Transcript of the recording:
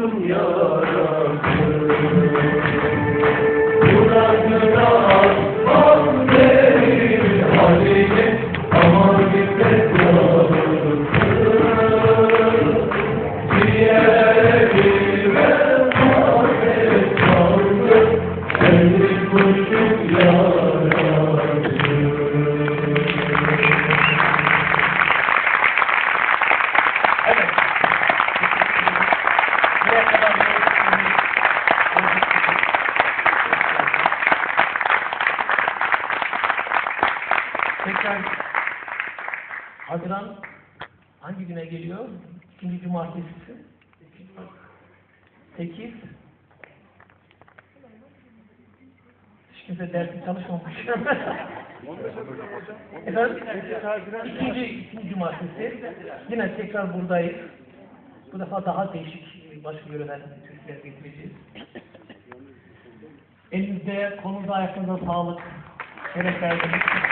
kurşun yarası Burakına aslan değil haline Aman gitmek Telli kurşun yarası Evet. Tekrar Haziran hangi güne geliyor? İkinci cumartesisi. Sekiz. Hiç kimse dersi çalışmamış. Efendim? İkinci, ikinci cumartesi. Yine tekrar buradayız. Bu defa daha değişik başka yöreden Türkler getireceğiz. Elinizde, kolunuzda, ayaklarınıza sağlık. Şeref verdiniz.